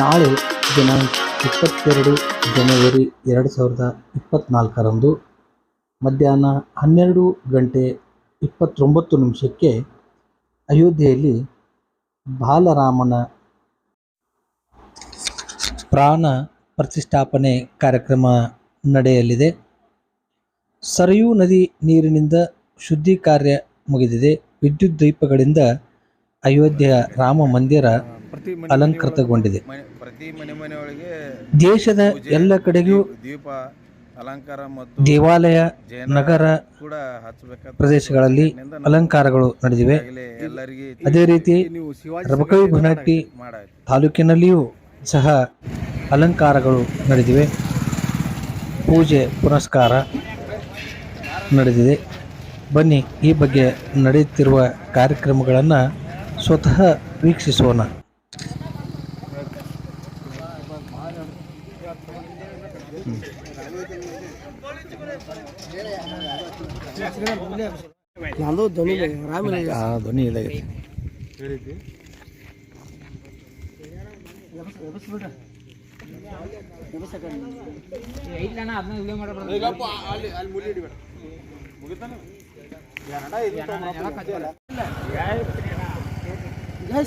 ನಾಳೆ ದಿನಾಂಕ ಇಪ್ಪತ್ತೆರಡು ಜನವರಿ ಎರಡು ಸಾವಿರದ ಇಪ್ಪತ್ತ್ನಾಲ್ಕರಂದು ಮಧ್ಯಾಹ್ನ ಹನ್ನೆರಡು ಗಂಟೆ ಇಪ್ಪತ್ತೊಂಬತ್ತು ನಿಮಿಷಕ್ಕೆ ಅಯೋಧ್ಯೆಯಲ್ಲಿ ಬಾಲರಾಮನ ಪ್ರಾಣ ಪ್ರತಿಷ್ಠಾಪನೆ ಕಾರ್ಯಕ್ರಮ ನಡೆಯಲಿದೆ. ಸರಯೂ ನದಿ ನೀರಿನಿಂದ ಶುದ್ಧಿ ಕಾರ್ಯ ಮುಗಿದಿದೆ. ವಿದ್ಯುತ್ ದೀಪಗಳಿಂದ ಅಯೋಧ್ಯೆಯ ರಾಮ ಮಂದಿರ ಅಲಂಕೃತಗೊಂಡಿದೆ. ಪ್ರತಿ ಮನೆ ಮನೆಯೊಳಗೆ ದೇಶದ ಎಲ್ಲ ಕಡೆಗೂ ದೀಪ- ಅಲಂಕಾರ ಮತ್ತು ದೇವಾಲಯ ನಗರ ಕೂಡ ಪ್ರದೇಶಗಳಲ್ಲಿ ಅಲಂಕಾರಗಳು ನಡೆದಿವೆ. ಅದೇ ರೀತಿ ರಬಕವಿ ಬನಹಟ್ಟಿ ತಾಲೂಕಿನಲ್ಲಿಯೂ ಸಹ ಅಲಂಕಾರಗಳು ನಡೆದಿವೆ. ಪೂಜೆ ಪುನಸ್ಕಾರ ನಡೆದಿದೆ. ಬನ್ನಿ ಈ ಬಗ್ಗೆ ನಡೆಯುತ್ತಿರುವ ಕಾರ್ಯಕ್ರಮಗಳನ್ನು ಸ್ವತಃ ವೀಕ್ಷಿಸೋಣ. ನಂದು ಧ್ವನಿ ರಾಮಿನ ಆ ಧ್ವನಿ ಅಲ್ಲಿ ಜೈ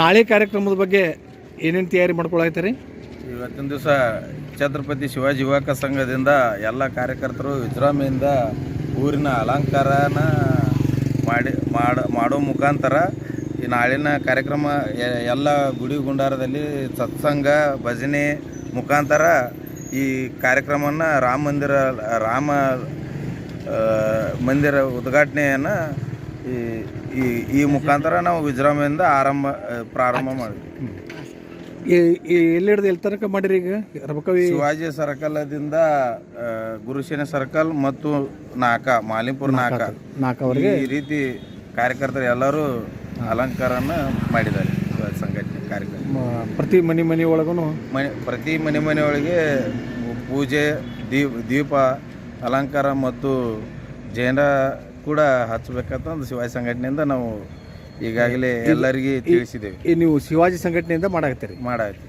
ನಾಳೆ ಕಾರ್ಯಕ್ರಮದ ಬಗ್ಗೆ ಏನೇನು ತಯಾರಿ ಮಾಡ್ಕೊಳತ್ತೀರಿ ಇವತ್ತಿನ ದಿವಸ ಛತ್ರಪತಿ ಶಿವಾಜಿ ಯುವಕ ಸಂಘದಿಂದ ಎಲ್ಲ ಕಾರ್ಯಕರ್ತರು ವಿಜೃಂಭಣೆಯಿಂದ ಊರಿನ ಅಲಂಕಾರನ ಮಾಡಿ, ಮಾಡ ಮುಖಾಂತರ ಈ ನಾಳಿನ ಕಾರ್ಯಕ್ರಮ ಎಲ್ಲ ಗುಡಿ ಗುಂಡಾರದಲ್ಲಿ ಸತ್ಸಂಗ, ಭಜನೆ ಮುಖಾಂತರ ಈ ಕಾರ್ಯಕ್ರಮನ ರಾಮ ಮಂದಿರ ರಾಮ ಮಂದಿರ ಉದ್ಘಾಟನೆಯನ್ನು ಈ ಈ ಈ ಮುಖಾಂತರ ನಾವು ವಿಜೃಂಭಣೆಯಿಂದ ಆರಂಭ ಪ್ರಾರಂಭ ಮಾಡಿದ್ವಿ. ಎಲ್ಲಿ ಹಿಡಿದು ಎಲ್ಲಿ ತನಕ ಮಾಡಿರಿ ಈಗ? ರಬಕವಿ ಶಿವಾಜಿ ಸರ್ಕಲ್ದಿಂದ ಗುರುಸೇನೆ ಸರ್ಕಲ್ ಮತ್ತು ನಾಕ ಮಾಲಿಂಪುರ ನಾಕ ನಾಲ್ಕವರೆಗೆ ಈ ರೀತಿ ಕಾರ್ಯಕರ್ತರು ಎಲ್ಲರೂ ಅಲಂಕಾರನ ಮಾಡಿದ್ದಾರೆ ಸಂಘಟನೆ ಕಾರ್ಯಕ್ರಮ ಪ್ರತಿ ಮನೆ ಮನೆ ಒಳಗೂ ಮನೆ ಪ್ರತಿ ಮನೆ ಮನೆಯೊಳಗೆ ಪೂಜೆ ದೀಪ ದೀಪ ಅಲಂಕಾರ ಮತ್ತು ಜೈನ ಕೂಡ ಹಚ್ಚಬೇಕಂತ ಶಿವಾಜಿ ಸಂಘಟನೆಯಿಂದ ನಾವು ಈಗಾಗಲೇ ಎಲ್ಲರಿಗೆ ತಿಳಿಸಿದ್ದೇವೆ. ನೀವು ಶಿವಾಜಿ ಸಂಘಟನೆಯಿಂದ ಮಾಡಾಕತ್ತೀರಿ? ಮಾಡಾಯ್ತು.